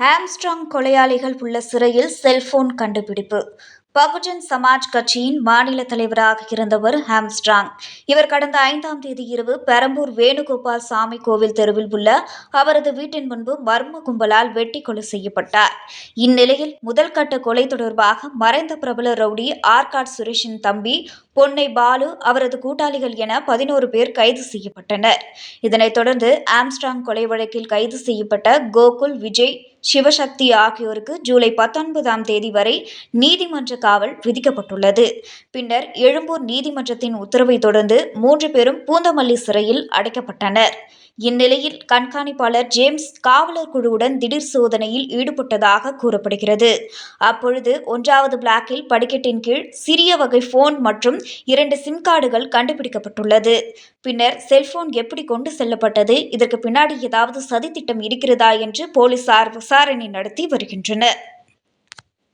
ஹாம்ஸ்ட்ராங் கொலையாளிகள் உள்ள சிறையில் செல்போன் கண்டுபிடிப்பு. பகுஜன் சமாஜ் கட்சியின் மாநில தலைவராக இருந்தவர் ஹாம்ஸ்ட்ராங். இவர் கடந்த ஐந்தாம் தேதி இரவு பெரம்பூர் வேணுகோபால் சாமி கோவில் தெருவில் உள்ள அவரது வீட்டின் முன்பு மர்ம கும்பலால் வெட்டி கொலை செய்யப்பட்டார். இந்நிலையில் முதல் கட்ட கொலை தொடர்பாக மறைந்த பிரபல ரவுடி ஆர்காட் சுரேஷின் தம்பி பொன்னை பாலு அவரது கூட்டாளிகள் என பதினோரு பேர் கைது செய்யப்பட்டனர். இதனைத் தொடர்ந்து ஆம்ஸ்ட்ராங் கொலை வழக்கில் கைது செய்யப்பட்ட கோகுல் விஜய் சிவசக்தி ஆகியோருக்கு ஜூலை பத்தொன்பதாம் தேதி வரை நீதிமன்ற காவல் விதிக்கப்பட்டுள்ளது. பின்னர் எழும்பூர் நீதிமன்றத்தின் உத்தரவை தொடர்ந்து மூன்று பேரும் பூந்தமல்லி சிறையில் அடைக்கப்பட்டனர். இந்நிலையில் கண்காணிப்பாளர் ஜேம்ஸ் காவலர் குழுவுடன் திடீர் சோதனையில் ஈடுபட்டதாக கூறப்படுகிறது. அப்பொழுது ஒன்றாவது பிளாக்கில் படிக்கட்டின் கீழ் சிறிய வகை போன் மற்றும் இரண்டு சிம் கார்டுகள் கண்டுபிடிக்கப்பட்டுள்ளது. பின்னர் செல்போன் எப்படி கொண்டு செல்லப்பட்டது? இதற்கு பின்னாடி ஏதாவது சதித்திட்டம் இருக்கிறதா? என்று போலீசார் விசாரணை நடத்தி வருகின்றனர்.